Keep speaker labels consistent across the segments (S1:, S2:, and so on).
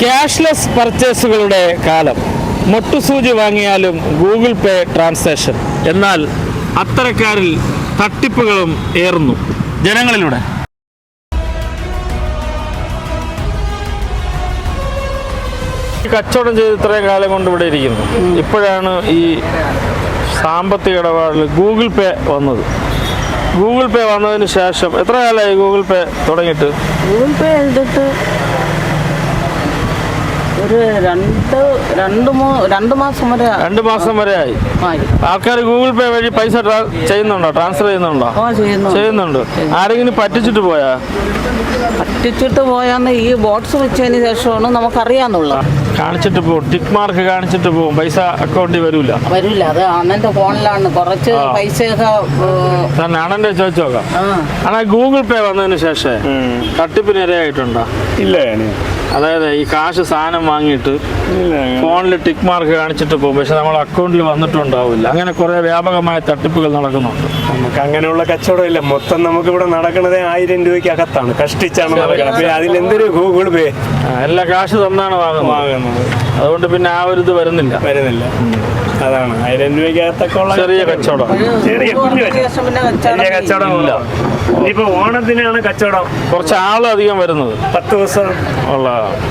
S1: Cashless പർച്ചേസുകളുടെ കാലം. മൊട്ടുസൂചി വാങ്ങിയാലും ഗൂഗിൾ പേ ട്രാൻസാക്ഷൻ. എന്നാൽ അത്തരക്കാരിൽ തട്ടിപ്പുകളും ഏറുന്നു. ജനങ്ങളിലൂടെ. കച്ചവടം ചെയ്ത് ഇത്രയും കാലം കൊണ്ട് ഇവിടെ ഇരിക്കുന്നു. ഇപ്പോഴാണ് ഈ സാമ്പത്തിക ഇടപാടിൽ ഗൂഗിൾ പേ വന്നത്. ഗൂഗിൾ പേ വന്നതിന് ശേഷം എത്ര കാലമായി ഗൂഗിൾ പേ തുടങ്ങിയിട്ട്?
S2: ഗൂഗിൾ പേ ചെയ്തിട്ട് ഒരു രണ്ട് രണ്ട് രണ്ട് മാസം വരെ
S1: രണ്ട് മാസം വരെ ആയി. ആൾക്കാർ ഗൂഗിൾ പേ വഴി പൈസ ചെയ്യുന്നുണ്ടോ? ട്രാൻസ്ഫർ ചെയ്യുന്നുണ്ടോ? ചെയ്യുന്നുണ്ട്. ആരെങ്കിലും പറ്റിച്ചിട്ട് പോയാ?
S2: പറ്റിച്ചിട്ട് പോയാന്ന് ഈ ബോട്ട്സ് വെച്ചതിന് ശേഷമാണ് നമുക്കറിയാന്നുള്ളത്.
S1: കാണിച്ചിട്ട് പോകും ടിക്ക് മാർക്ക് കാണിച്ചിട്ട് പോകും പൈസ അക്കൗണ്ടിൽ വരൂല.
S2: വരില്ല അത് അണ്ണന്റെ ഫോണിലാണ്. കുറച്ച്
S1: പൈസ
S2: പൈസയൊക്കെ ചോദിച്ചോക്കാം
S1: ആണെ അണന്റെ ചോദിച്ചു നോക്കാം.
S2: ആ.
S1: ആണാ ഗൂഗിൾ പേ വന്നതിന് ശേഷം തട്ടിപ്പിന് ഇരയായിട്ടുണ്ടോ
S3: ഇല്ല.
S1: അതായത് ഈ കാശ് സാധനം വാങ്ങിയിട്ട് ഫോണിൽ ടിക്ക് മാർക്ക് കാണിച്ചിട്ട് പോകും. പക്ഷെ നമ്മൾ അക്കൗണ്ടിൽ വന്നിട്ടുണ്ടാവില്ല. അങ്ങനെ കുറെ വ്യാപകമായ തട്ടിപ്പുകൾ നടക്കുന്നുണ്ട്.
S3: നമുക്ക് അങ്ങനെയുള്ള കച്ചവടം ഇല്ല. മൊത്തം നമുക്ക് ഇവിടെ നടക്കുന്നത് ആയിരം രൂപയ്ക്ക് അകത്താണ് കഷ്ടിച്ചാണ് നടക്കുന്നത് പിന്നെ അതിലെന്തൊരു ഗൂഗിൾ പേ?
S1: എല്ലാ കാശ് തന്നാണ് വാങ്ങുന്നത്.
S3: വാങ്ങുന്നത്.
S1: അതുകൊണ്ട് പിന്നെ ആ ഒരു ഇത് വരുന്നില്ല.
S3: വരുന്നില്ല. അതാണ്. ആയിരം രൂപയ്ക്ക് അകത്തൊക്കെ
S1: ചെറിയ കച്ചവടം.
S3: ചെറിയ കച്ചവടം.
S1: ഇല്ല.
S3: ഇനിയിപ്പോ ഓണത്തിനാണ് കച്ചവടം.
S1: കുറച്ച് ആളധികം അധികം വരുന്നത്.
S3: പത്ത് ദിവസം
S1: ഉള്ള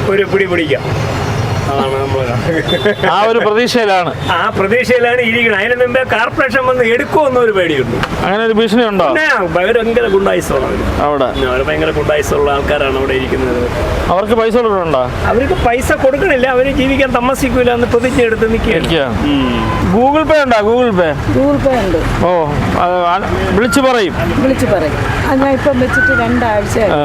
S3: ഒരു പിടി പിടിക്കാം.
S1: ആ ഒരു പ്രതീക്ഷയിലാണ്.
S3: ആ പ്രതീക്ഷയിലാണ് ഇരിക്കുന്നത്. അതിന് മുമ്പേ കോർപ്പറേഷൻ വന്ന് എടുക്കുമെന്ന് എന്നൊരു പേടിയുണ്ട്.
S1: അങ്ങനെ ഒരു ഭീഷണി ഉണ്ടോ?
S3: ഭയങ്കര ഗുണ്ടായിസമാണ് അവർ
S1: അവിടെ?
S3: അവർ ഭയങ്കര ഗുണ്ടായിസുള്ള ആൾക്കാരാണ് അവിടെ ഇരിക്കുന്നത്.
S1: അവർക്ക് പൈസ കൊടുക്കണ്ടോ
S3: അവർക്ക് പൈസ കൊടുക്കണില്ല. അവർ ജീവിക്കാൻ താമസിക്കൂല എന്ന് പ്രതിജ്ഞ എടുത്ത് നിൽക്കുകയാണ്
S1: ഗൂഗിൾ പേ ഉണ്ടോ? ഗൂഗിൾ പേ
S2: ഗൂഗിൾ പേ ഉണ്ട്.
S1: ഓ വിളിച്ചു പറയും.
S2: വിളിച്ചു പറയും. ഞാൻ ഇപ്പം വെച്ചിട്ട് രണ്ടാഴ്ച
S1: ആ,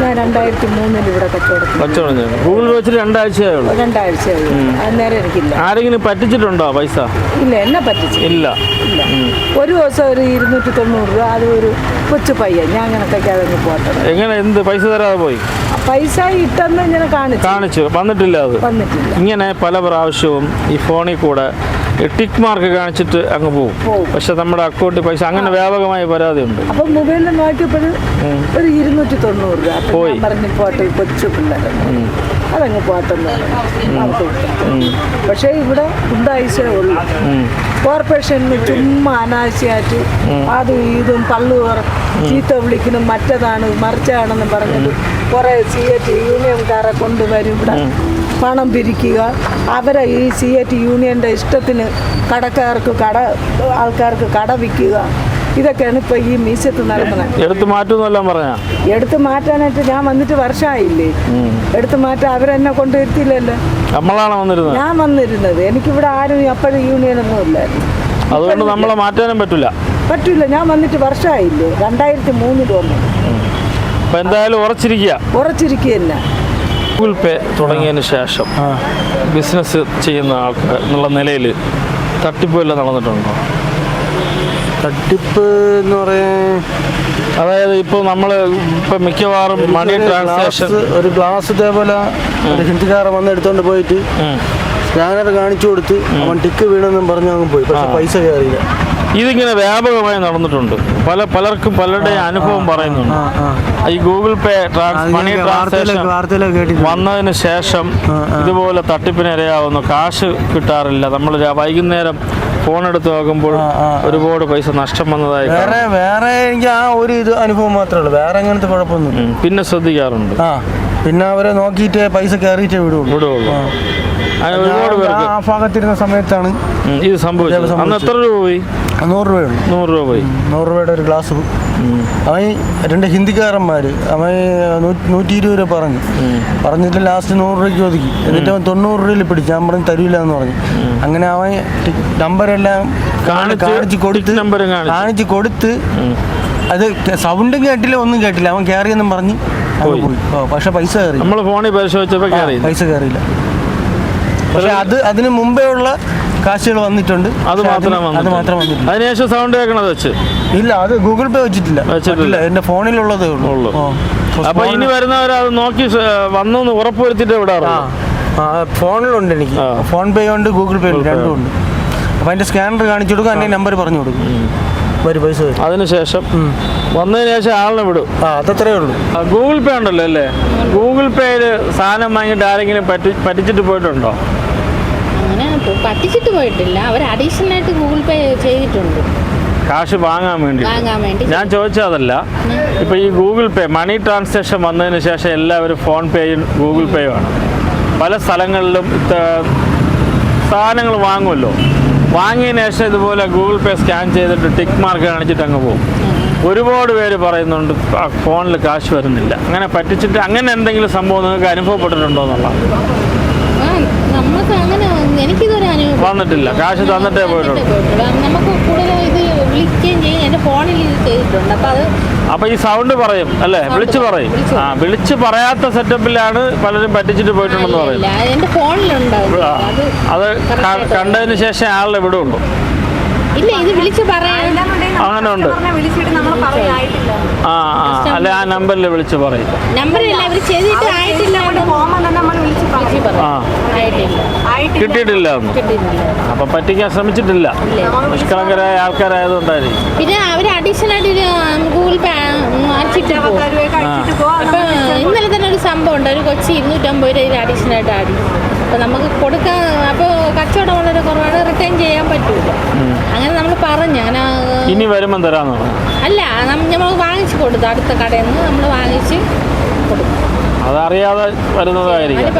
S2: ഞാൻ രണ്ടായിരത്തി മൂന്നിൽ ഇവിടെ
S1: കച്ചവടം ചെയ്യും ഗൂഗിൾ വെച്ചിട്ട് രണ്ടാഴ്ചയേ ഉള്ളൂ
S2: രണ്ടാഴ്ചയായി അന്നേരം എനിക്കില്ല.
S1: ആരെങ്കിലും പറ്റിച്ചിട്ടുണ്ടോ പൈസ?
S2: ഇല്ല എന്നെ പറ്റിച്ചു
S1: ഇല്ല.
S2: ഇല്ല. ഒരു ദിവസം ഒരു ഇരുന്നൂറ്റി തൊണ്ണൂറ് രൂപ അത് ഒരു കൊച്ചു പയ്യൻ. ഞാൻ അങ്ങനത്തെ അതങ്ങ് പോട്ടത്
S1: എങ്ങനെ എന്ത്? പൈസ തരാതെ പോയി?
S2: പൈസ ഇട്ടെന്ന് ഇങ്ങനെ കാണിച്ചു.
S1: കാണിച്ചു. വന്നിട്ടില്ല അത്. ഇങ്ങനെ പല പ്രാവശ്യവും ഈ ഫോണിൽ കൂടെ ടിക്ക് മാർക്ക് കാണിച്ചിട്ട് അങ്ങ് പോകും
S2: പോകും.
S1: പക്ഷെ നമ്മുടെ അക്കൗണ്ടിൽ പൈസ അങ്ങനെ വ്യാപകമായ പരാതിയുണ്ട്.
S2: അപ്പൊ മൊബൈലിൽ നോക്കിയപ്പോൾ ഒരു ഇരുന്നൂറ്റി തൊണ്ണൂറ് രൂപ. അപ്പൊ
S1: പോയി.
S2: ഞാൻ പറഞ്ഞു പോട്ടെ കൊച്ചു പിള്ളേരെ. അതങ്ങ് പോട്ടെന്ന് പറഞ്ഞു. നമുക്ക് വിട്ടു. പക്ഷേ ഇവിടെ ഉണ്ടായിസേ ഉള്ളൂ. കോർപ്പറേഷനിൽ ചുമ്മാ അനാവശ്യമായിട്ട് അതും ഇതും പള്ളു ചീത്ത വിളിക്കണം മറ്റതാണ് മറിച്ചാണെന്ന് പറഞ്ഞിട്ട് കുറേ സി എ ടി യൂണിയൻകാരെ കൊണ്ടുവരും ഇവിടെ. പണം പിരിക്കുക. അവരെ ഈ സി എ ടി യൂണിയന്റെ ഇഷ്ടത്തിന് കടക്കാർക്ക് കട ആൾക്കാർക്ക് കട വിൽക്കുക. ഇതൊക്കെയാണ് ഇപ്പൊ ഈ മീശത്ത് നടക്കുന്നത്.
S1: എടുത്തു പറഞ്ഞാ?
S2: എടുത്തു മാറ്റാനായിട്ട് ഞാൻ വന്നിട്ട് വർഷമായില്ലേ എടുത്തു മാറ്റാൻ അവരെന്നെ കൊണ്ടുവരുത്തില്ലല്ലോ.
S1: നമ്മളാണ് വന്നിരുന്നത്?
S2: ഞാൻ വന്നിരുന്നത്. എനിക്കിവിടെ ആരും അപ്പോഴും യൂണിയനൊന്നും ഇല്ലായിരുന്നു.
S1: അതുകൊണ്ട് നമ്മളെ മാറ്റാനും പറ്റില്ല.
S2: പറ്റില്ല. ഞാൻ വന്നിട്ട് വർഷമായില്ലേ രണ്ടായിരത്തി മൂന്നിൽ വന്നു.
S1: അപ്പൊ എന്തായാലും ഉറച്ചിരിക്കുക.
S2: ഉറച്ചിരിക്കുകയല്ല.
S1: ഗൂഗിൾ പേ തുടങ്ങിയതിന് ശേഷം ബിസിനസ് ചെയ്യുന്ന ആൾക്കാർ എന്നുള്ള നിലയിൽ തട്ടിപ്പെല്ലാം നടന്നിട്ടുണ്ടോ?
S4: തട്ടിപ്പ് എന്ന് പറയാൻ
S1: അതായത് ഇപ്പോൾ നമ്മൾ ഇപ്പം മിക്കവാറും മണി ട്രാൻസാക്ഷൻ
S4: ഒരു ഗ്ലാസ് ഇതേപോലെ ഒരു ഹിന്ദിക്കാരൻ വന്ന് എടുത്തോണ്ട് പോയിട്ട് സ്കാനർ കാണിച്ചു കൊടുത്ത് അവൻ ടിക്ക് വീണെന്നും പറഞ്ഞു അങ്ങ് പോയി. പക്ഷെ പൈസ കയറിയില്ല.
S1: ഇതിങ്ങനെ വ്യാപകമായി നടന്നിട്ടുണ്ട്. പല പലർക്കും പലരുടെ അനുഭവം പറയുന്നുണ്ട്. ഈ ഗൂഗിൾ പേ മണി ട്രാൻസാക്ഷൻ വന്നതിന് ശേഷം. ഇതുപോലെ തട്ടിപ്പിന് ഇരയാവുന്നു. കാശ് കിട്ടാറില്ല. നമ്മൾ വൈകുന്നേരം ഫോൺ എടുത്ത് നോക്കുമ്പോൾ. ഒരുപാട് പൈസ നഷ്ടം വന്നതായി
S4: വേറെ വേറെ എനിക്ക് ആ ഒരു ഇത് അനുഭവം മാത്രമേ ഉള്ളൂ. വേറെ അങ്ങനത്തെ കുഴപ്പമൊന്നും
S1: പിന്നെ ശ്രദ്ധിക്കാറുണ്ട്.
S4: പിന്നെ അവരെ നോക്കിയിട്ട് പൈസ കയറിയിട്ടേ വിടുള്ളൂ.
S1: വിടുള്ളൂ.
S4: ആ. ഭാഗത്തിരുന്ന സമയത്താണ്
S1: ഇത് സംഭവിച്ചത്. അന്ന് എത്ര രൂപ പോയി?
S4: നൂറ് രൂപയുള്ളൂ
S1: നൂറ് രൂപ പോയി.
S4: നൂറ് രൂപയുടെ ഒരു ഗ്ലാസ്. അവൻ രണ്ട് ഹിന്ദിക്കാരന്മാർ അവൻ നൂറ്റി ഇരുപത് രൂപ പറഞ്ഞു. പറഞ്ഞിട്ട് ലാസ്റ്റ് നൂറ് രൂപയ്ക്ക് ഒതുക്കി. എന്നിട്ട് അവൻ തൊണ്ണൂറ് രൂപയിൽ പിടിച്ചു. ഞാൻ പറഞ്ഞു തരൂല എന്ന് പറഞ്ഞു അങ്ങനെ അവൻ നമ്പരെല്ലാം
S1: കാണിച്ച്
S4: കൊടുത്ത്
S1: കാണിച്ച്.
S4: കൊടുത്ത് അത് സൗണ്ടും കേട്ടില്ല ഒന്നും കേട്ടില്ല. അവൻ കയറിയെന്നും പറഞ്ഞ്
S1: പോയി.
S4: പക്ഷെ പൈസ കയറി
S1: നമ്മൾ ഫോണിൽ പരിശോധിച്ചപ്പോൾ കയറി
S4: പൈസ കയറിയില്ല. പക്ഷെ അത് അതിന് മുമ്പേ ഉള്ള കാശുകൾ വന്നിട്ടുണ്ട്.
S1: അത് മാത്രം
S4: അത് മാത്രം
S1: അതിനുശേഷം സൗണ്ട് കേൾക്കണത് വെച്ച്.
S4: ഇല്ല അത് ഗൂഗിൾ പേ വെച്ചിട്ടില്ല.
S1: വെച്ചിട്ടില്ല.
S4: എന്റെ ഫോണിലുള്ളതേ ഉള്ളൂ.
S1: അപ്പൊ ഇനി വരുന്നവർ അത് നോക്കി വന്നു ഉറപ്പുവരുത്തിട്ട് ഇവിടെ
S4: ആ ഫോണിലുണ്ട് എനിക്ക്. ഫോൺ പേ ഉണ്ട് ഗൂഗിൾ പേ ഉണ്ട് രണ്ടും ഉണ്ട്. അപ്പൊ അതിന്റെ സ്കാനർ കാണിച്ചു കൊടുക്കും അതിന്റെ നമ്പർ പറഞ്ഞു കൊടുക്കും. വരും പൈസ വരും.
S1: അതിനുശേഷം വന്നതിന് ശേഷം ആളിനെ വിടും.
S4: ആ അതത്രേ ഉള്ളൂ.
S1: ആ, ഗൂഗിൾ പേ ഉണ്ടല്ലോ അല്ലേ? ഗൂഗിൾ പേയിൽ സാധനം വാങ്ങിയിട്ട് ആരെങ്കിലും പറ്റി പറ്റിച്ചിട്ട് പോയിട്ടുണ്ടോ?
S5: അങ്ങനെ പറ്റിച്ചിട്ട് പോയിട്ടില്ല. അവർ അഡീഷണൽ ആയിട്ട് ഗൂഗിൾ പേ ചെയ്തിട്ടുണ്ട്.
S1: കാശ് വാങ്ങാൻ വേണ്ടി.
S5: വാങ്ങാൻ വേണ്ടി.
S1: ഞാൻ ചോദിച്ചതല്ല ഇപ്പൊ ഈ ഗൂഗിൾ പേ മണി ട്രാൻസാക്ഷൻ വന്നതിന് ശേഷം എല്ലാവരും ഫോൺ പേയും ഗൂഗിൾ പേയും ആണ്. പല സ്ഥലങ്ങളിലും സാധനങ്ങൾ വാങ്ങുമല്ലോ. വാങ്ങിയതിന് ശേഷം ഇതുപോലെ ഗൂഗിൾ പേ സ്കാൻ ചെയ്തിട്ട് ടിക്ക് മാർക്ക് കാണിച്ചിട്ട് അങ്ങ് പോകും. ഒരുപാട് പേര് പറയുന്നുണ്ട് ഫോണിൽ കാശ് വരുന്നില്ല. അങ്ങനെ പറ്റിച്ചിട്ട് അങ്ങനെ എന്തെങ്കിലും സംഭവം നിങ്ങൾക്ക് അനുഭവപ്പെട്ടിട്ടുണ്ടോ എന്നുള്ള
S5: നമുക്ക് അങ്ങനെ എനിക്കിതൊരു അനുഭവം.
S1: വന്നിട്ടില്ല. കാശ് തന്നിട്ടേ പോയിട്ടുള്ളൂ.
S5: നമുക്ക് കൂടുതലും ഇത് വിളിക്കുകയും ചെയ്യും. എന്റെ ഫോണിൽ ഇത് ചെയ്തിട്ടുണ്ട്. അപ്പം അത്
S1: അപ്പൊ ഈ സൗണ്ട് പറയും അല്ലേ? വിളിച്ചു
S5: പറയും,
S1: ആ വിളിച്ച് പറയാത്ത സെറ്റപ്പിലാണ് പലരും പറ്റിച്ചിട്ട് പോയിട്ടുണ്ടെന്ന് പറയും
S5: ഇല്ല. എന്റെ ഫോണിലുണ്ടാവും
S1: ആ,
S5: അത്
S1: അത് ക- കണ്ടതിന് ശേഷം ആളുടെ ഉണ്ടോ.
S5: ഇല്ല ഇത് വിളിച്ച് പറയാൻ
S1: അങ്ങനെ ഉണ്ട്.
S6: വിളിച്ചിട്ട് നമ്മൾ പറയായിട്ടില്ല
S1: ആ ആ അല്ലെ ആ നമ്പറിൽ വിളിച്ചു പറയും.
S5: നമ്പറില്ല അവർ ചെയ്തിട്ട് ആയിട്ടില്ല എന്ന്
S6: ഫോമ നമ്മൾ വിളിച്ച് പറയും.
S1: ആ. കിട്ടിയിട്ടില്ല. അപ്പൊ പറ്റിക്കാൻ ശ്രമിച്ചിട്ടില്ല. നിഷ്കളങ്കരായ ആൾക്കാരായതുകൊണ്ടായിരിക്കും.
S5: പിന്നെ അവർ അഡീഷണൽ ഗൂഗിൾ പേ ഇന്നലെ തന്നെ ഒരു സംഭവം ഉണ്ട്. ഒരു കൊച്ചി ഇരുന്നൂറ്റമ്പത് രൂപ അഡീഷണൽ ആയിട്ട് ആടി. അപ്പൊ നമുക്ക് കൊടുക്കാൻ അപ്പൊ കച്ചവടം വളരെ കുറവാണ്. റിട്ടേൺ ചെയ്യാൻ പറ്റൂല. അങ്ങനെ നമ്മൾ പറഞ്ഞു. അങ്ങനെ
S1: ഇനി വരുമ്പം തരാന്ന്
S5: അല്ല നമ്മൾ വാങ്ങിച്ചു കൊടുത്തു. അടുത്ത കടയിൽ നിന്ന് നമ്മൾ വാങ്ങിച്ച് കൊടുത്തു.
S1: അതറിയാതെ വരുന്നതായിരിക്കും.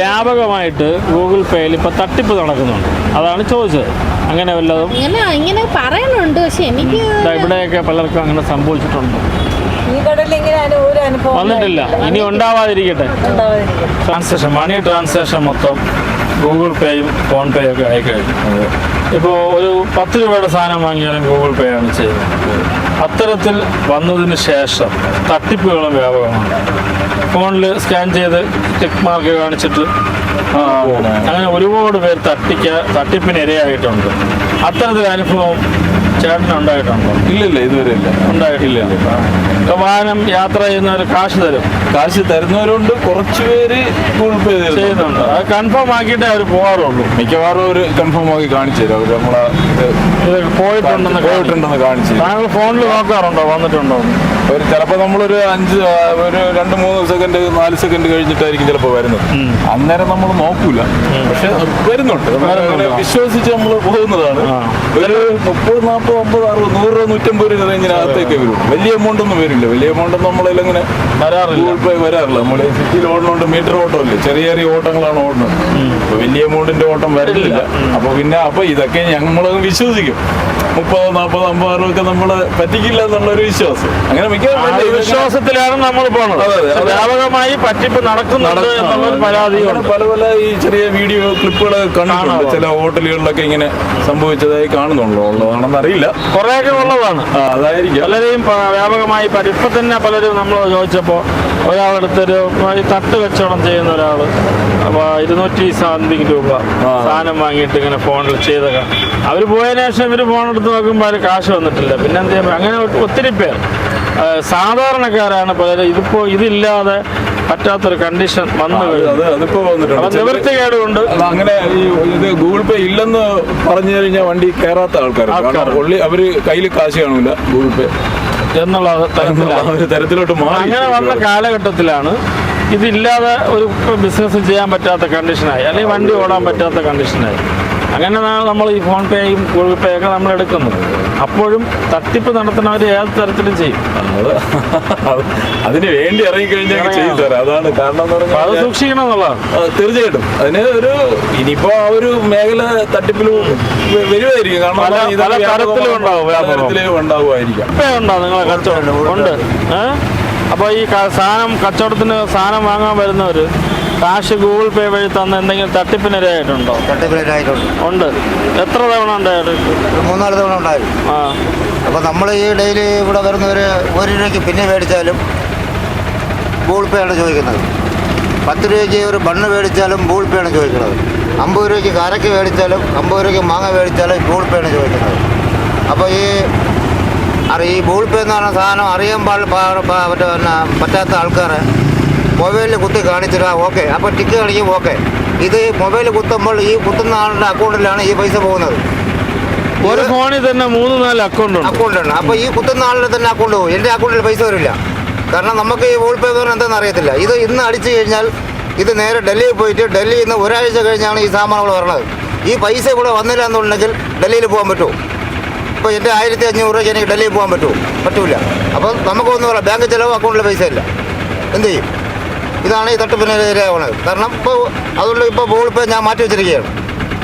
S1: വ്യാപകമായിട്ട് ഗൂഗിൾ പേയിൽ ഇപ്പൊ തട്ടിപ്പ് നടക്കുന്നുണ്ട്. അതാണ് ചോദിച്ചത്. അങ്ങനെ വല്ലതും?
S5: ഇങ്ങനെ പറയുന്നുണ്ട് പക്ഷെ എനിക്ക്
S1: ഇവിടെയൊക്കെ പലർക്കും അങ്ങനെ സംഭവിച്ചിട്ടുണ്ട്.
S7: ഈ കടലിൽ ഇങ്ങനെ ഒരു അനുഭവം
S1: വന്നിട്ടില്ല. ഇനി ഉണ്ടാവാതിരിക്കട്ടെ. ട്രാൻസാക്ഷൻ മണി ട്രാൻസാക്ഷൻ മൊത്തം ഗൂഗിൾ പേയും ഫോൺ പേയും ഒക്കെ ആയിക്കഴിഞ്ഞു. ഇപ്പോൾ ഒരു പത്ത് രൂപയുടെ സാധനം വാങ്ങിയാലും ഗൂഗിൾ പേ ആണ് ചെയ്യുന്നത്. അത്തരത്തിൽ വന്നതിന് ശേഷം തട്ടിപ്പുകളും വ്യാപകമാണ് ഫോണിൽ സ്കാൻ ചെയ്ത് ടിക്ക് മാർക്ക് കാണിച്ചിട്ട്. അങ്ങനെ ഒരുപാട് പേർ തട്ടിക്ക തട്ടിപ്പിന് ഇരയായിട്ടുണ്ട് അത്തരത്തിൽ അനുഭവം ചേട്ടന് ഉണ്ടായിട്ടുണ്ടോ
S8: ഇല്ലില്ല ഇതുവരെ ഇല്ല.
S1: ഉണ്ടായിട്ടില്ല ഇപ്പൊ വാഹനം യാത്ര ചെയ്യുന്നവർ കാശ് തരും?
S8: കാശ് തരുന്നവരുണ്ട് കുറച്ച് പേര് ഗൂഗിൾ പേ
S1: ചെയ്യുന്നുണ്ട് അത് കൺഫേം ആക്കിയിട്ടേ അവർ പോകാറുള്ളൂ
S8: മിക്കവാറും ഒരു കൺഫേം ആക്കി കാണിച്ചു തരും. അവർ നമ്മളെ
S1: പോയിട്ടുണ്ടെന്ന്
S8: പോയിട്ടുണ്ടെന്ന് കാണിച്ചു
S1: താങ്കൾ ഫോണിൽ നോക്കാറുണ്ടോ? വന്നിട്ടുണ്ടോ?
S8: ഒരു ചിലപ്പോൾ നമ്മളൊരു അഞ്ച് ഒരു രണ്ട് മൂന്ന് സെക്കൻഡ് നാല് സെക്കൻഡ് കഴിഞ്ഞിട്ടായിരിക്കും ചിലപ്പോ വരുന്നത്. അന്നേരം നമ്മൾ നോക്കൂല. പക്ഷെ വരുന്നുണ്ട്. വിശ്വസിച്ച് നമ്മൾ പോകുന്നതാണ്. ഒരു മുപ്പത് നാൽപ്പത് അമ്പത് അറുപത് നൂറ് രൂപ നൂറ്റമ്പത് രൂപ റേഞ്ചിനകത്തേക്ക് വരും. വലിയ എമൗണ്ട് ഒന്നും വരില്ല. വലിയ എമൗണ്ട് ഒന്നും നമ്മളിങ്ങനെ
S1: വരാറില്ല.
S8: ഗൂഗിൾ പേ വരാറില്ല. നമ്മൾ സിറ്റിയിൽ ഓടുന്നുണ്ട് മീറ്റർ ഓട്ടം ഇല്ലേ ചെറിയ ചെറിയ ഓട്ടങ്ങളാണ് ഓടുന്നത്. അപ്പൊ വലിയ എമൗണ്ടിന്റെ ഓട്ടം വരില്ല. അപ്പൊ പിന്നെ അപ്പൊ ഇതൊക്കെ ഞങ്ങൾ വിശ്വസിക്കും. മുപ്പതോ നാൽപ്പതോ അമ്പതോ അറുപതൊക്കെ നമ്മളെ പറ്റിക്കില്ല എന്നുള്ളൊരു വിശ്വാസം. അങ്ങനെ മിക്ക
S1: വിശ്വാസത്തിലാണ് നമ്മൾ പോണത്. വ്യാപകമായി പറ്റിപ്പ് നടക്കുന്നുണ്ട്
S8: പല പല ഈ ചെറിയ വീഡിയോ ക്ലിപ്പുകൾ കണ്ടിട്ടുണ്ട്. ചില ഹോട്ടലുകളിലൊക്കെ ഇങ്ങനെ സംഭവിച്ചതായി കാണുന്നുള്ളൂ ഉള്ളതാണെന്ന് അറിയില്ല
S1: കുറേയൊക്കെ ഉള്ളതാണ്.
S8: അതായിരിക്കും.
S1: പലരെയും വ്യാപകമായി ഇപ്പൊ തന്നെ പലരും നമ്മൾ ചോദിച്ചപ്പോൾ ഒരാളെടുത്തൊരു ഈ തട്ട് കച്ചവടം ചെയ്യുന്ന ഒരാൾ ഇരുന്നൂറ്റി സാന്തിങ് രൂപ സാധനം വാങ്ങിയിട്ട് ഇങ്ങനെ ഫോണിൽ ചെയ്ത അവർ പോയതിനു ശേഷം ഇവർ ഫോണെടുത്ത് നോക്കുമ്പോൾ അവർ കാശ് വന്നിട്ടില്ല. പിന്നെ എന്ത് ചെയ്യാൻ അങ്ങനെ ഒത്തിരി പേർ. സാധാരണക്കാരാണ് പലരും. ഇതിപ്പോ ഇതില്ലാതെ പറ്റാത്തൊരു കണ്ടീഷൻ വന്നു
S8: അത് അതിപ്പോ വന്നിട്ടുണ്ട്. ചിലര്
S1: നിവൃത്തികേട് കൊണ്ട്
S8: അങ്ങനെ ഈ ഇത് ഗൂഗിൾ പേ ഇല്ലെന്ന് പറഞ്ഞു കഴിഞ്ഞാൽ വണ്ടി കയറാത്ത ആൾക്കാർ. ഉള്ളി അവർ കയ്യിൽ കാശ് കാണൂല ഗൂഗിൾ പേ.
S1: എന്നുള്ള
S8: തരത്തിലോട്ട് മാറി
S1: അങ്ങനെ വന്ന കാലഘട്ടത്തിലാണ് ഇതില്ലാതെ ഒരു ബിസിനസ് ചെയ്യാൻ പറ്റാത്ത കണ്ടീഷനായി അല്ലെങ്കിൽ വണ്ടി ഓടാൻ പറ്റാത്ത കണ്ടീഷനായി അങ്ങനെ നമ്മൾ ഈ ഫോൺ പേയും ഗൂഗിൾ പേ ഒക്കെ നമ്മൾ എടുക്കുന്നത്. അപ്പോഴും തട്ടിപ്പ് നടത്തുന്നവർ ഏത് തരത്തിലും ചെയ്യും.
S8: അത് അത് അതിന് വേണ്ടി ഇറങ്ങിക്കഴിഞ്ഞാൽ ചെയ്യും തരാം അതാണ് കാരണം
S1: അപ്പൊ അത് സൂക്ഷിക്കണം എന്നുള്ളതാണ്.
S8: തീർച്ചയായിട്ടും. അതിന് ഒരു ഇനിയിപ്പോ ആ ഒരു മേഖല തട്ടിപ്പിൽ വരുവായിരിക്കും. വരുമായിരിക്കും കാരണം
S1: പല- തരത്തിലും ഉണ്ടാവും.
S8: തരത്തിലും ഉണ്ടാവുമായിരിക്കും.
S1: ഉണ്ടോ നിങ്ങളെ കച്ചവടം? ഉണ്ട് ഏഹ് അപ്പോൾ ഈ സാധനം കച്ചവടത്തിന് സാധനം വാങ്ങാൻ വരുന്നവർ കാശ് ഗൂഗിൾ പേ വഴി തന്ന എന്തെങ്കിലും തട്ടിപ്പിനിരയായിട്ടുണ്ടോ?
S9: തട്ടിപ്പിനിരയായിട്ടുണ്ട്.
S1: ഉണ്ട്. എത്ര തവണ ഉണ്ടായിട്ട്
S9: ഒരു മൂന്നാൽ തവണ ഉണ്ടായിരുന്നു
S1: ആ.
S9: അപ്പോൾ നമ്മൾ ഈ ഡെയിലി ഇവിടെ വരുന്നവർ ഒരു രൂപയ്ക്ക് പിന്നെ മേടിച്ചാലും ഗൂഗിൾ പേ ആണ് ചോദിക്കുന്നത്. പത്ത് രൂപയ്ക്ക് ഒരു ബണ്ണ് മേടിച്ചാലും ഗൂഗിൾ പേ ആണ് ചോദിക്കുന്നത്. അമ്പത് രൂപയ്ക്ക് കാരയ്ക്ക് മേടിച്ചാലും അമ്പത് രൂപയ്ക്ക് മാങ്ങ മേടിച്ചാലും ഗൂഗിൾ പേ ആണ് ചോദിക്കുന്നത്. അപ്പോൾ ഈ അറി ഈ ഗൂഗിൾ പേ എന്ന് പറഞ്ഞ സാധനം അറിയാൻ പാ പാ- പാ- മറ്റേ പറ്റാത്ത ആൾക്കാർ മൊബൈലിൽ കുത്തി കാണിച്ചിട്ട് ഓക്കെ. അപ്പോൾ ടിക്ക് കാണിക്കും ഓക്കെ. ഇത് മൊബൈൽ കുത്തുമ്പോൾ ഈ കുത്തുന്ന ആളുടെ അക്കൗണ്ടിലാണ് ഈ പൈസ പോകുന്നത്.
S1: ഒരു ഫോണിൽ തന്നെ മൂന്ന് നാല് അക്കൗണ്ട് ഉണ്ട്.
S9: അക്കൗണ്ടാണ് അപ്പോൾ ഈ കുത്തുന്ന ആളുടെ തന്നെ അക്കൗണ്ട് പോകും. എന്റെ അക്കൗണ്ടിൽ പൈസ വരില്ല. കാരണം നമുക്ക് ഈ ഗൂഗിൾ പേ പറഞ്ഞാൽ എന്താണെന്ന് അറിയത്തില്ല. ഇത് ഇന്ന് അടിച്ചു കഴിഞ്ഞാൽ ഇത് നേരെ ഡൽഹിയിൽ പോയിട്ട് ഡൽഹിയിൽ നിന്ന് ഒരാഴ്ച കഴിഞ്ഞാണ് ഈ സാമാൻ ഇവിടെ വരണത്. ഈ പൈസ ഇവിടെ വന്നില്ല എന്നുണ്ടെങ്കിൽ ഡൽഹിയിൽ പോകാൻ പറ്റുമോ ഇപ്പോൾ എന്റെ ആയിരത്തി അഞ്ഞൂറ് രൂപയ്ക്ക് എനിക്ക് ഡൽഹിയിൽ പോകാൻ പറ്റുമോ പറ്റൂല. അപ്പം നമുക്കൊന്നും പറയാം. ബാങ്ക് ചിലവ് അക്കൗണ്ടിൽ പൈസ ഇല്ല. എന്ത് ചെയ്യും? ഇതാണ് ഈ തട്ടിപ്പിന് ഇരയാവുന്നത് കാരണം ഇപ്പോൾ അതുകൊണ്ട് ഇപ്പോൾ ഗൂഗിൾ പേ ഞാൻ മാറ്റി വെച്ചിരിക്കുകയാണ്.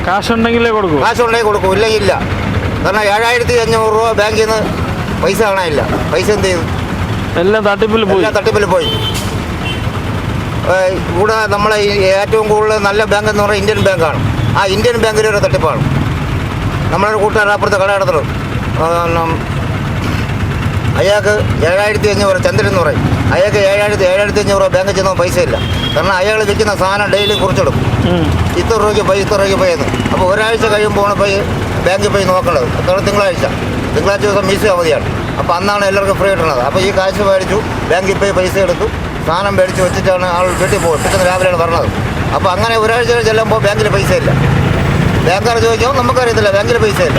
S1: കാശ് ഉണ്ടെങ്കിലേ കൊടുക്കും.
S9: കാശ് ഉണ്ടെങ്കിൽ കൊടുക്കും. ഇല്ലെങ്കിൽ ഇല്ല. കാരണം ഏഴായിരത്തി അഞ്ഞൂറ് രൂപ ബാങ്കിൽ നിന്ന് പൈസ കാണാനില്ല. പൈസ എന്ത് ചെയ്തു?
S1: എല്ലാം തട്ടിപ്പിൽ പോയി.
S9: എല്ലാം തട്ടിപ്പിൽ പോയി. ഇവിടെ നമ്മളെ ഏറ്റവും കൂടുതൽ നല്ല ബാങ്ക് എന്ന് പറയുന്നത് ഇന്ത്യൻ ബാങ്കാണ് ആ ഇന്ത്യൻ ബാങ്കിലെ ഒരു തട്ടിപ്പാണ്. നമ്മളൊരു കൂട്ടുകാരൻ അപ്പുറത്തെ കട നടത്തുന്നു. അയാൾക്ക് ഏഴായിരത്തി അഞ്ഞൂറ് ചന്ദ്രൻ എന്ന് പറയും. അയാൾക്ക് ഏഴായിരത്തി ഏഴായിരത്തി അഞ്ഞൂറ് രൂപ ബാങ്കിൽ ചെന്നാൽ പൈസ ഇല്ല കാരണം അയാൾ വിൽക്കുന്ന സാധനം ഡെയിലി കുറിച്ചെടുക്കും ഇത്ര രൂപയ്ക്ക് പൈസ ഇത്ര രൂപയ്ക്ക് പോയെന്ന് അപ്പോൾ ഒരാഴ്ച കഴിയുമ്പോൾ പോയി ബാങ്കിൽ പോയി നോക്കേണ്ടത്. അത്ര തിങ്കളാഴ്ച. തിങ്കളാഴ്ച ദിവസം മീസ് അവധിയാണ്. അപ്പോൾ അന്നാണ് എല്ലാവർക്കും ഫ്രീ കിട്ടുന്നത്. അപ്പോൾ ഈ കാശ് മേടിച്ചു ബാങ്കിൽ പോയി പൈസ എടുത്തു സാധനം മേടിച്ച് വെച്ചിട്ടാണ് ആൾ വീട്ടിൽ പോകും പിന്നെ രാവിലെയാണ് പറഞ്ഞത്. അപ്പോൾ അങ്ങനെ ഒരാഴ്ച ചെല്ലുമ്പോൾ ബാങ്കിൽ പൈസ ഇല്ല ബാങ്കാർ ചോദിക്കുമ്പോൾ നമുക്കറിയത്തില്ല ബാങ്കിൽ പൈസ ഇല്ല?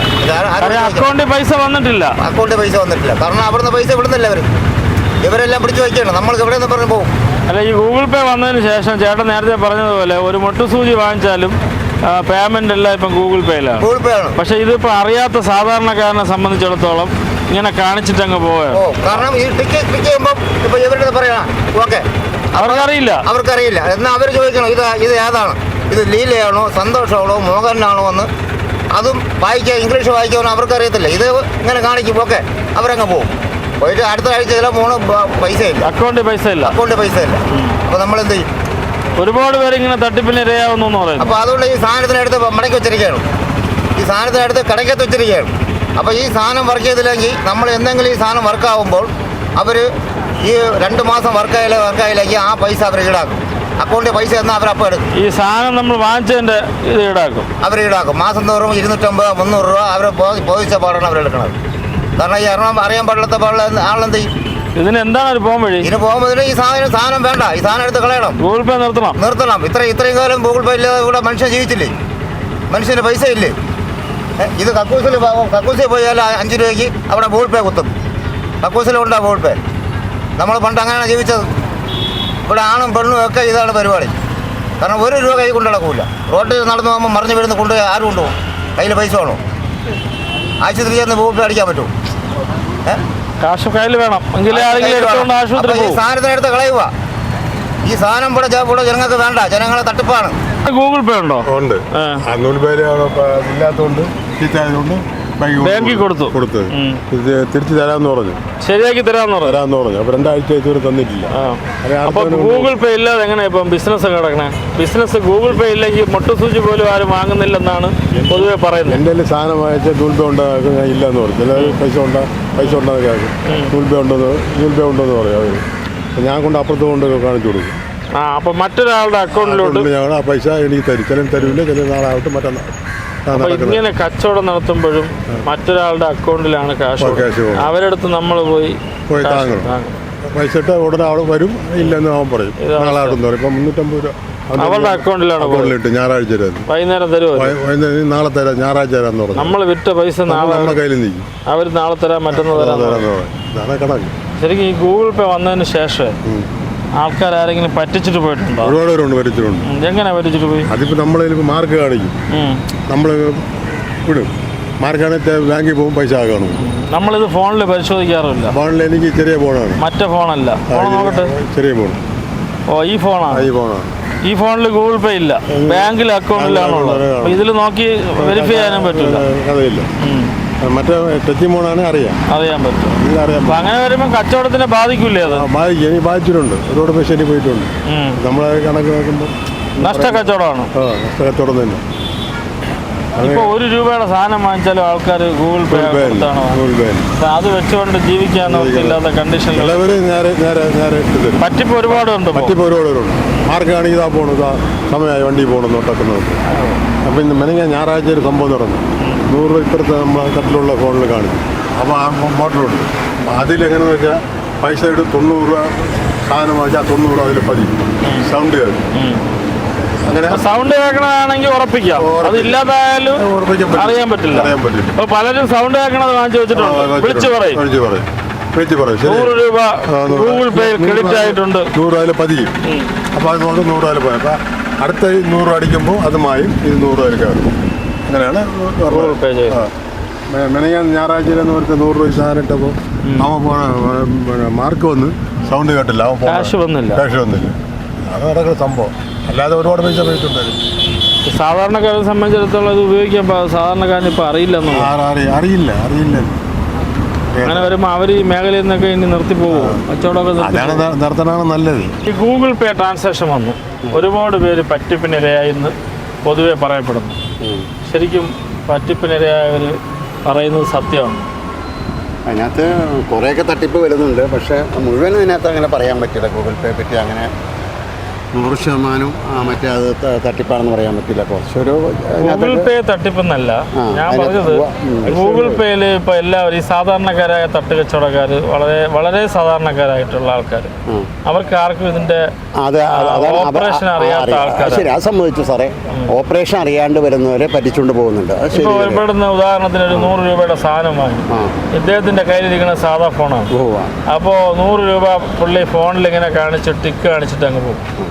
S1: അക്കൗണ്ടിൽ പൈസ വന്നിട്ടില്ല.
S9: അക്കൗണ്ടിൽ പൈസ വന്നിട്ടില്ല. കാരണം അവിടുന്ന് പൈസ വിടുന്നില്ല അവർ ഇവരെല്ലാം പിടിച്ചു വയ്ക്കണം നമ്മൾക്ക് എവിടെ നിന്ന് പറഞ്ഞു പോകും
S1: അല്ല ഈ ഗൂഗിൾ പേ വന്നതിന് ശേഷം ചേട്ടൻ നേരത്തെ പറഞ്ഞതുപോലെ ഒരു മുട്ടുസൂചി വാങ്ങിച്ചാലും പേയ്മെന്റ് എല്ലാം ഇപ്പം ഗൂഗിൾ പേയിലാണ്
S9: ഗൂഗിൾ പേ ആണ്.
S1: പക്ഷെ ഇതിപ്പോൾ അറിയാത്ത സാധാരണക്കാരനെ സംബന്ധിച്ചിടത്തോളം ഇങ്ങനെ കാണിച്ചിട്ട് അങ്ങ് പോവുകയാണ്.
S9: ഓ കാരണം ഈ ക്ലിക്ക് ചെയ്യുമ്പോൾ ഇപ്പൊ ഇവരുടെ പറയണം ഓക്കെ.
S1: അവർക്കറിയില്ല.
S9: അവർക്കറിയില്ല. എന്നാ അവർ ചോദിക്കണം ഇത് ഇത് ഏതാണ്? ഇത് ലീലയാണോ സന്തോഷമാണോ മോഹനാണോ എന്ന്? അതും വായിക്കാൻ ഇംഗ്ലീഷ് വായിക്കാനോ അവർക്കറിയത്തില്ല. ഇത് ഇങ്ങനെ കാണിക്കും ഓക്കെ. അവരങ്ങ് പോകും പോയിട്ട് അടുത്ത ആഴ്ച ചില മൂന്ന് പൈസ ഇല്ല
S1: അക്കൗണ്ടിൽ പൈസ ഇല്ല
S9: അക്കൗണ്ടിൽ പൈസ ഇല്ല അപ്പൊ നമ്മൾ എന്ത് ചെയ്യും?
S1: ഒരുപാട് പേര് ഇങ്ങനെ തട്ടിപ്പിന് ഇരയാവുന്നു എന്ന്
S9: അപ്പൊ അതുകൊണ്ട് ഈ സാധനത്തിനടുത്ത് മടക്കി വെച്ചിരിക്കുകയാണ്. ഈ സാധനത്തിനടുത്ത് കടയ്ക്കത്ത് വെച്ചിരിക്കുകയാണ്. അപ്പോൾ ഈ സാധനം വർക്ക് ചെയ്തില്ലെങ്കിൽ നമ്മൾ എന്തെങ്കിലും ഈ സാധനം വർക്കാവുമ്പോൾ അവർ ഈ രണ്ട് മാസം വർക്കായില്ല വർക്കായില്ലെങ്കിൽ ആ പൈസ അവർ ഈടാക്കും. അക്കൗണ്ടിൽ പൈസ എന്നാൽ അവർ അപ്പം എടുക്കും.
S1: ഈ സാധനം നമ്മൾ വാങ്ങിച്ചതിന്റെ ഇത് ഈടാക്കും.
S9: അവർ ഈടാക്കും. മാസം തോറും ഇരുന്നൂറ്റമ്പത് മുന്നൂറ് രൂപ അവർ ബോധിച്ച പാടാണ് അവർ എടുക്കുന്നത് കാരണം ഈ എറണാകുളം അറിയാൻ പാടില്ലാത്ത പാടില്ല ആളെന്ത് ചെയ്യും?
S1: ഇതിന് എന്താണ് ഒരു പോകാൻ വഴി?
S9: ഇതിന് പോകുമ്പോൾ ഈ സാധനം സാധനം വേണ്ട. ഈ സാധനം എടുത്ത് കളയണം.
S1: ഗൂഗിൾ പേ നിർത്തണം.
S9: നിർത്തണം. ഇത്ര ഇത്രയും കാലം ഗൂഗിൾ പേ ഇല്ലാതെ ഇവിടെ മനുഷ്യൻ ജീവിച്ചില്ലേ? മനുഷ്യന് പൈസ ഇല്ലേ ഇത് കക്കൂസിൽ പോകും കക്കൂസിൽ പോയാൽ അഞ്ച് രൂപയ്ക്ക് അവിടെ ഗൂഗിൾ പേ കുത്തും. കക്കൂസിലുണ്ടാ ഗൂഗിൾ പേ. നമ്മൾ പണ്ട് അങ്ങനെയാണ് ജീവിച്ചത്. ഇവിടെ ആണും പെണ്ണും ഒക്കെ ഇതാണ് പരിപാടി. കാരണം ഒരു രൂപ കൈ കൊണ്ട് നടക്കൂല. റോഡിൽ നടന്നു പോകുമ്പോൾ മറിഞ്ഞു വരുന്ന കൊണ്ടുപോയി ആരും കൊണ്ടുപോകും. കയ്യിൽ പൈസ വേണോ? ആശുപത്രി ചെന്ന് ഗൂഗിൾ പേ അടിക്കാൻ പറ്റുമോ?
S1: കാശ് കയ്യിൽ വേണം. എങ്കിലേ ആരെങ്കിലും എടുത്തുകൊണ്ട് ആശുപത്രി
S9: ഈ കളയുക. ഈ സാധനം ഇവിടെ ഇവിടെ ജനങ്ങൾക്ക് വേണ്ട. ജനങ്ങളെ തട്ടിപ്പാണ്.
S1: ഗൂഗിൾ പേ ഉണ്ടോ?
S10: ഉണ്ട്.
S1: ആ.
S10: പേ നൂൽപേര് ഇല്ലാത്തതുകൊണ്ട് ബാങ്കിൽ
S1: കൊടുത്തു.
S10: ഇത് തിരിച്ചു തരാമെന്ന് പറഞ്ഞു.
S1: ശരിയാക്കി തരാമെന്ന് പറഞ്ഞു.
S10: തരാമെന്ന് പറഞ്ഞു. അപ്പൊ രണ്ടാഴ്ച ഇതുവരെ തന്നിട്ടില്ല.
S1: അപ്പൊ ഗൂഗിൾ പേ ഇല്ലാതെ എങ്ങനെ ഇപ്പം ബിസിനസ് കിടക്കണേ ബിസിനസ് ഗൂഗിൾ പേ ഇല്ലെങ്കിൽ മുട്ടുസൂചി പോലും ആരും വാങ്ങുന്നില്ലെന്നാണ് പൊതുവെ പറയുന്നത്.
S10: എന്റെ സാധനം വാങ്ങിച്ചാൽ നൂൽപേ ഉണ്ടാക്കും ഞാൻ ഇല്ലെന്ന് പറഞ്ഞു. ചില പൈസ ഉണ്ടോ? പൈസ ഉണ്ടോ ഗൂഗിൾ പേ ഉണ്ടെന്ന് നൂൽപേ ഉണ്ടെന്ന് പറയും. അവർ ഞാൻ കൊണ്ട് അപ്പുറത്ത് കൊണ്ട് കാണിച്ചു കൊടുക്കും.
S1: ആ അപ്പൊ മറ്റൊരാളുടെ അക്കൗണ്ടിലോട്ട്
S10: അതുകൊണ്ട് ഞങ്ങൾ ആ പൈസ എനിക്ക് തരും. ചില തരൂല്ല ചില നാളാവട്ടെ മറ്റന്നാൾ.
S1: അപ്പൊ ഇങ്ങനെ കച്ചവടം നടത്തുമ്പോഴും മറ്റൊരാളുടെ അക്കൗണ്ടിലാണ് കാശ്. അവരടുത്ത് നമ്മൾ പോയി
S10: പോയി താങ്ങണം. പൈസ ഇട്ട് ഉടനെ അവൾ വരും ഇല്ലെന്ന് അവൻ പറയും.
S1: ഇത് അവസ്ഥ.
S10: നാളെ ആവട്ടെന്ന് പറയും ഇപ്പം മുന്നൂറ്റമ്പത് രൂപ.
S1: അവളുടെ അക്കൗണ്ടിലാണ്
S10: അക്കൗണ്ടിലിട്ട് ഞായറാഴ്ച തരാം
S1: വൈകുന്നേരം തരുമോ
S10: വൈ- വൈകുന്നേരം നാളെ തരാം ഞായറാഴ്ച തരാന്ന് പറഞ്ഞു.
S1: നമ്മൾ വിറ്റ പൈസ നാളെ
S10: നമ്മുടെ കയ്യിൽ നിൽക്കും.
S1: അവർ നാളെ തരാം
S10: മറ്റന്നാൾ
S1: തരാം
S10: ഇതാണ് കണക്ക്
S1: ശരിക്കും ഈ ഗൂഗിൾ പേ വന്നതിന് ശേഷം ആൾക്കാർ ആരെങ്കിലും പറ്റിച്ചിട്ട് പോയിട്ടുണ്ടോ?
S10: ഒരുപാട് പേരുണ്ട് വരച്ചിട്ടുണ്ട്
S1: എങ്ങനെ പറ്റിച്ചിട്ട് പോയി?
S10: അതിപ്പോൾ നമ്മളെ മാർക്ക് കാണിക്കും.
S1: നമ്മൾ
S10: നമ്മൾ വിടും മാർക്കാണെങ്കിൽ ബാങ്കിൽ പോകും പൈസ കാണും.
S1: നമ്മളിത് ഫോണിൽ പരിശോധിക്കാറില്ല.
S10: ഫോണിൽ എനിക്ക് ചെറിയ ഫോണാണ്.
S1: മറ്റേ ഫോണല്ല.
S10: ചെറിയ ഫോൺ.
S1: ഓ ഈ ഫോണാണ്?
S10: ഈ ഫോണാണ്.
S1: ഈ ഫോണിൽ ഗൂഗിൾ പേ ഇല്ല. ബാങ്കിൽ അക്കൗണ്ടിലാണുള്ളത് ഇതിൽ നോക്കി വെരിഫൈ ചെയ്യാനും പറ്റില്ല.
S10: മറ്റേ ടച്ച് മോണാണ് അറിയാം.
S1: അറിയാൻ പറ്റും. അറിയാം അങ്ങനെ വരുമ്പോൾ കച്ചവടത്തിനെ ബാധിക്കില്ലേ അത്?
S10: ബാധിക്കും എനിക്ക് ബാധിച്ചിട്ടുണ്ട്. ഒരുപാട് പേഷ്യന്റ് പോയിട്ടുണ്ട്.
S1: നമ്മൾ
S10: നമ്മളെ കണക്ക് നോക്കുമ്പോൾ
S1: നഷ്ട കച്ചവടമാണ്
S10: ആ കച്ചവടം തന്നെ.
S1: ഇപ്പൊ ഒരു രൂപയുടെ സാധനം വാങ്ങിച്ചാലും ആൾക്കാർ ഗൂഗിൾ പേ
S10: ഗൂഗിൾ പേ
S1: അത് വെച്ചുകൊണ്ട് ജീവിക്കാൻ ഇല്ലാത്ത കണ്ടീഷനിൽ
S10: ചിലവർ ഒരുപാടുണ്ട്
S1: പറ്റിപ്പ് ഒരുപാടുണ്ട്
S10: ആർക്കാണെങ്കിൽ ഇതാ പോണു ഇതാ സമയമായി വണ്ടി പോകണമെന്ന് നോട്ടക്കുന്നത് അപ്പം ഇന്ന് മെനങ്ങ ഞായറാഴ്ച ഒരു സംഭവം നടന്നു. നൂറ് രൂപ ഇപ്പുറത്ത് കട്ടിലുള്ള ഫോണിൽ കാണിക്കും അപ്പോൾ ആ മോട്ടറുണ്ട്. അതിലെങ്ങനെയെന്ന് വെച്ചാൽ പൈസ എടുത്ത് തൊണ്ണൂറ് രൂപ സാധനം വാങ്ങിച്ചാൽ തൊണ്ണൂറ് രൂപ അതിൽ പതിക്കും സൗണ്ട് കേൾക്കും. അങ്ങനെ
S1: സൗണ്ട് കേൾക്കണതാണെങ്കിൽ ഉറപ്പിക്കാം. അത് ഇല്ലാതായാലും
S10: ഉറപ്പിക്കാൻ പറ്റില്ല.
S1: അറിയാൻ പറ്റില്ല. അപ്പൊ പലരും സൗണ്ട് കേൾക്കണത് വാങ്ങിച്ചു വെച്ചിട്ടുണ്ട്. വിളിച്ചു പറയും. നൂറ് രൂപ. ഗൂഗിൾ
S10: പേ
S1: ക്രെഡിറ്റ്
S10: രൂപ.
S1: ആയിട്ടുണ്ട്.
S10: നൂറ് അതിൽ പതിയും. അപ്പോൾ അത് കൊണ്ട് നൂറ് അപ്പോൾ അടുത്ത നൂറ് അടിക്കുമ്പോൾ അത് മായും. ഇത് നൂറ് കയറും. അങ്ങനെയാണ്.
S1: ഗൂഗിൾ പേ.
S10: മെനയാൻ ഞായറാഴ്ചയിലെന്ന് പറഞ്ഞ നൂറ് രൂപ സാധനം ഇട്ടപ്പോൾ അവൻ പോണ മാർക്ക് വന്ന് സൗണ്ട് കേട്ടില്ല അവൻ
S1: Cash വന്നില്ല.
S10: ക്യാഷ് വന്നില്ല. അത് നടക്കുന്ന സംഭവം. അല്ലാതെ ഒരുപാട് പൈസ പോയിട്ടുണ്ടായിരുന്നു
S1: സാധാരണക്കാരെ സംബന്ധിച്ചിടത്തോളം ഇത് ഉപയോഗിക്കാൻ സാധാരണക്കാരന് ഇപ്പൊ അറിയില്ല
S10: അറിയില്ല അറിയില്ല.
S1: അങ്ങനെ വരുമ്പോൾ അവർ ഈ മേഖലയിൽ നിന്നൊക്കെ ഇനി നിർത്തി പോകും കച്ചവടമൊക്കെ
S10: നല്ലത്.
S1: ഈ ഗൂഗിൾ പേ ട്രാൻസാക്ഷൻ വന്നു. ഒരുപാട് പേര് പറ്റിപ്പിനിരയായി എന്ന് പൊതുവെ പറയപ്പെടുന്നു. ശരിക്കും പറ്റിപ്പിനിരയായവർ പറയുന്നത് സത്യമാണ്?
S11: അതിനകത്ത് കുറേയൊക്കെ തട്ടിപ്പ് വരുന്നുണ്ട് പക്ഷേ മുഴുവൻ ഇതിനകത്ത് അങ്ങനെ പറയാൻ പറ്റില്ല. ഗൂഗിൾ പേ പറ്റി അങ്ങനെ നൂറ് ശതമാനം മറ്റേ അത് തട്ടിപ്പാണെന്ന് പറയാൻ പറ്റില്ല കുറച്ചൊരു
S1: ഗൂഗിൾ പേ തട്ടിപ്പെന്നല്ല. ഞാൻ പറഞ്ഞത്. ഗൂഗിൾ പേയിൽ ഇപ്പോൾ എല്ലാവരും ഈ സാധാരണക്കാരായ തട്ടുകച്ചവടക്കാർ വളരെ വളരെ സാധാരണക്കാരായിട്ടുള്ള ആൾക്കാർ അവർക്ക് ആർക്കും ഇതിന്റെ ഓപ്പറേഷൻ അറിയാത്ത ആൾക്കാർ
S11: ശരി അത് സംബന്ധിച്ചു സാറേ. ഓപ്പറേഷൻ അറിയാണ്ട് വരുന്നവരെ പറ്റിച്ചുകൊണ്ട് പോകുന്നുണ്ട്.
S1: ഇപ്പോൾ ഇവിടുന്ന് ഉദാഹരണത്തിന് ഒരു നൂറ് രൂപയുടെ സാധനം വാങ്ങി. ഇദ്ദേഹത്തിന്റെ കയ്യിലിരിക്കുന്ന സാധാ ഫോണാണ്. അപ്പോൾ നൂറ് രൂപ പുള്ളി ഫോണിൽ ഇങ്ങനെ കാണിച്ച് ടിക്ക് കാണിച്ചിട്ട് അങ്ങ് പോകും?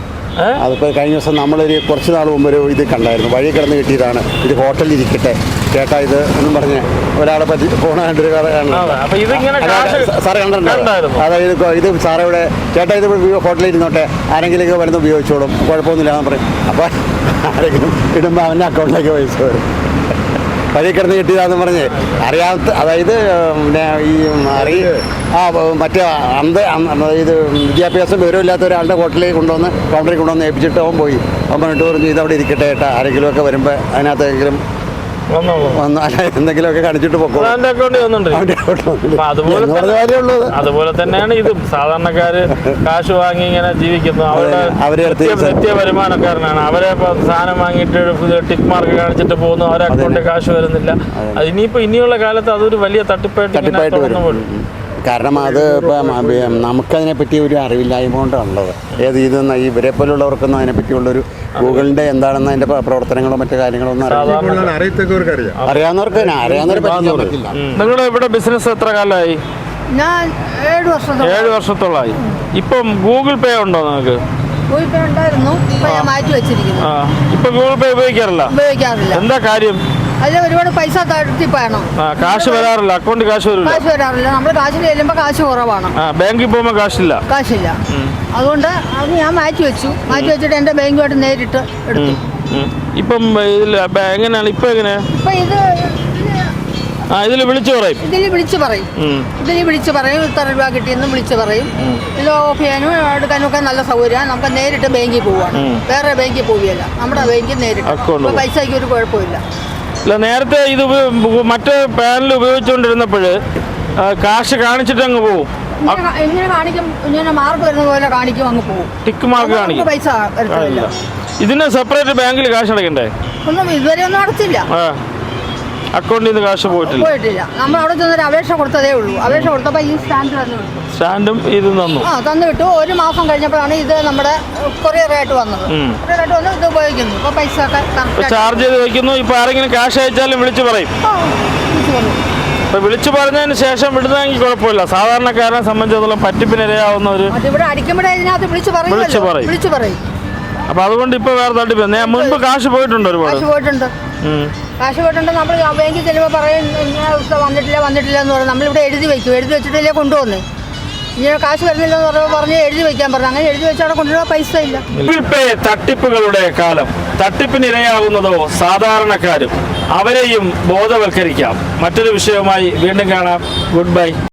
S11: അതിപ്പോൾ കഴിഞ്ഞ ദിവസം നമ്മളൊരു കുറച്ച് നാൾ മുമ്പ് ഒരു ഇത് കണ്ടായിരുന്നു. വഴി കിടന്ന് കിട്ടിയതാണ്. ഇത് ഹോട്ടലിൽ ഇരിക്കട്ടെ. ചേട്ടാ ഇത് എന്നും പറഞ്ഞ് ഒരാളെ പറ്റി ഫോൺ കണ്ടൊരു കഥ സാറ് കണ്ടിട്ടുണ്ടോ?
S1: കണ്ടായിരുന്നു.
S11: അതായത് ഇത് സാറേ ഇവിടെ ചേട്ടാ ഇത് ഹോട്ടലിൽ ഇരുന്നോട്ടെ ആരെങ്കിലും ഇത് വരുന്ന ഉപയോഗിച്ചോളും. കുഴപ്പമൊന്നുമില്ല എന്ന് പറയും. അപ്പോൾ ആരെങ്കിലും ഇടുമ്പോൾ അവന്റെ അക്കൗണ്ടിലേക്ക് പൈസ വരും. വഴി കിടന്ന് കിട്ടിയതാന്ന് പറഞ്ഞ് അറിയാത്ത അതായത് പിന്നെ ഈ അറി ആ മറ്റേ അന്ത് ഇത് വിദ്യാഭ്യാസം വിവരമില്ലാത്ത ഒരാളുടെ ഹോട്ടലിൽ കൊണ്ടുവന്ന് കൗണ്ടറിൽ കൊണ്ടുവന്ന് ഏൽപ്പിച്ചിട്ട് അവൻ പോയി. അവൻ പറഞ്ഞിട്ട് പറഞ്ഞു ഇതവിടെ ഇരിക്കട്ടെ ഏട്ടാ ആരെങ്കിലുമൊക്കെ വരുമ്പോൾ അതിനകത്തെങ്കിലും എന്തെങ്കിലുമൊക്കെ കാണിച്ചിട്ട്
S1: അക്കൗണ്ടിൽ വന്നിട്ടുണ്ട്. അപ്പൊ അതുപോലെ തന്നെയാണ് ഇതും. സാധാരണക്കാര് കാശ് വാങ്ങി ഇങ്ങനെ ജീവിക്കുന്നു. അവരുടെ നിത്യ- വരുമാനക്കാരനാണ്. അവരെ സാധനം വാങ്ങിയിട്ട് ടിക്ക് മാർക്ക് കാണിച്ചിട്ട് പോകുന്നു. അവരെ അക്കൗണ്ടിൽ കാശ് വരുന്നില്ല. ഇനിയിപ്പോ ഇനിയുള്ള കാലത്ത് അതൊരു വലിയ തട്ടിപ്പായിട്ട്
S11: തട്ടിപ്പായിട്ട് കാരണം അത് ഇപ്പം നമുക്കതിനെ പറ്റി ഒരു അറിവില്ലായ്മ കൊണ്ടാണുള്ളത്. ഏത് ഇതെന്ന് ഈ ഇവരെ പോലുള്ളവർക്കൊന്നും അതിനെപ്പറ്റിയുള്ളൊരു ഗൂഗിളിന്റെ എന്താണെന്ന് അതിന്റെ പ്ര- പ്രവർത്തനങ്ങളോ മറ്റു കാര്യങ്ങളോ ഒന്നും
S10: അറിയാം.
S11: അറിയാവുന്നവർക്ക് അറിയാവുന്നവരെ പറ്റില്ല
S1: നിങ്ങളുടെ ഇവിടെ ബിസിനസ് എത്ര കാലമായി?
S7: ഞാൻ ഏഴ് വർഷത്തോളായി
S1: ഏഴ് വർഷത്തോളമായി. ഇപ്പം ഗൂഗിൾ പേ ഉണ്ടോ നിങ്ങൾക്ക്?
S7: ഗൂഗിൾ പേ ഉണ്ടായിരുന്നു. ഇപ്പൊ ഞാൻ മാറ്റി വെച്ചിരിക്കുന്നു.
S1: ഇപ്പൊ ഗൂഗിൾ പേ ഉപയോഗിക്കാറില്ല?
S7: ഉപയോഗിക്കാറില്ല.
S1: എന്താ കാര്യം?
S7: അതിൽ ഒരുപാട് പൈസ തട്ടിപ്പാണ്
S1: കാശ് വരാറില്ല. അക്കൗണ്ട് കാശ് വരില്ല.
S7: കാശ് വരാറില്ല. നമ്മൾ കാശിന് ചെല്ലുമ്പോൾ കാശ് കുറവാണ്.
S1: ബാങ്കിൽ പോകുമ്പോൾ കാശില്ല.
S7: കാശില്ല. അതുകൊണ്ട് അത് ഞാൻ മാറ്റി വെച്ചു. മാറ്റി വെച്ചിട്ട് എന്റെ ബാങ്കുമായിട്ട് നേരിട്ട് എടുത്തു.
S1: ഇപ്പം എങ്ങനെയാണ്? ഇപ്പൊ എങ്ങനെ?
S7: ഇപ്പൊ ഇത്
S1: ആ ഇതിൽ വിളിച്ചു പറയും.
S7: ഇതിൽ വിളിച്ചു പറയും. ഇതിൽ വിളിച്ചു പറയും. ഇത്ര രൂപ കിട്ടിയെന്ന് വിളിച്ചു പറയും. ഇത് ഓഫ് ചെയ്യാനും എടുക്കാനും ഒക്കെ നല്ല സൗകര്യമാണ്. നമുക്ക് നേരിട്ട് ബാങ്കിൽ പോവാണ്. വേറെ ബാങ്കിൽ പോവുകയല്ല. നമ്മുടെ ബാങ്കിൽ നേരിട്ട്. പൈസയ്ക്ക് ഒരു കുഴപ്പമില്ല.
S1: അല്ല നേരത്തെ ഇത് മറ്റേ പാനൽ ഉപയോഗിച്ചുകൊണ്ടിരുന്നപ്പോൾ കാശ് കാണിച്ചിട്ട് അങ്ങ് പോകും
S7: ഇങ്ങനെ കാണിക്കും? ഇങ്ങനെ മാർക്ക് വരുന്ന പോലെ കാണിക്കും അങ്ങ് പോകും
S1: ടിക്ക് മാർക്ക് കാണിക്കും.
S7: പൈസ
S1: ഇതിന് സെപ്പറേറ്റ് ബാങ്കിൽ കാശ് അടയ്ക്കണ്ടേ?
S7: ഒന്നും ഇതുവരെ ഒന്നും അടച്ചില്ല.
S1: അക്കൗണ്ടിൽ നിന്ന് കാശ് പോയിട്ടില്ല.
S7: പോയിട്ടില്ല. നമ്മൾ അവിടെ ചെന്നൊരു അപേക്ഷ കൊടുത്തതേ ഉള്ളൂ. അപേക്ഷ കൊടുത്തപ്പോൾ ഈ സ്റ്റാൻഡ് തന്നു വിട്ടു.
S1: സ്റ്റാൻഡും ഇത് തന്നു.
S7: ആ തന്നു വിട്ടു. ഒരു മാസം കഴിഞ്ഞപ്പോഴാണ് ഇത് നമ്മുടെ കൊറിയറായിട്ട് വന്നത്. കൊറിയറായിട്ട് വന്ന് ഇത് ഉപയോഗിക്കുന്നു. ഇപ്പോൾ പൈസ ഒക്കെ
S1: ചാർജ് ചെയ്ത് വെക്കുന്നു. ഇപ്പോൾ ആരെങ്കിലും കാശ് അയച്ചാലും വിളിച്ചു പറയും. അപ്പൊ വിളിച്ചു പറഞ്ഞതിന് ശേഷം വിടുന്നതെങ്കിൽ കുഴപ്പമില്ല. സാധാരണക്കാരനെ സംബന്ധിച്ചിടത്തോളം പറ്റിപ്പിനിരയാവുന്ന ഒരു
S7: വിളിച്ചു
S1: പറയും. അപ്പൊ അതുകൊണ്ട് ഇപ്പൊ വേറെ തട്ടിപ്പ് ഞാൻ മുൻപ് കാശ് പോയിട്ടുണ്ട് ഒരുപാട്.
S7: പോയിട്ടുണ്ട്. കാശ് പോയിട്ടുണ്ട് നമ്മൾ ബാങ്കിൽ ചെല്ലുമ്പോൾ പറയും ഇങ്ങനെ വന്നിട്ടില്ല വന്നിട്ടില്ല എന്ന് പറയും. നമ്മളിവിടെ എഴുതി വെക്കും. എഴുതി വെച്ചിട്ടില്ലേ കൊണ്ടുവന്ന്. ഇങ്ങനെ കാശ് വരുന്നില്ലെന്ന് പറയുമ്പോൾ പറഞ്ഞ് എഴുതി വെക്കാൻ പറഞ്ഞു. അങ്ങനെ എഴുതി വെച്ചാൽ കൊണ്ടുവരാൻ പൈസ ഇല്ല.
S1: ഗൂഗിൾ പേ തട്ടിപ്പുകളുടെ കാലം. തട്ടിപ്പിനിരയാകുന്നതോ സാധാരണക്കാരും അവരെയും ബോധവൽക്കരിക്കാം. മറ്റൊരു വിഷയവുമായി വീണ്ടും കാണാം. Good bye.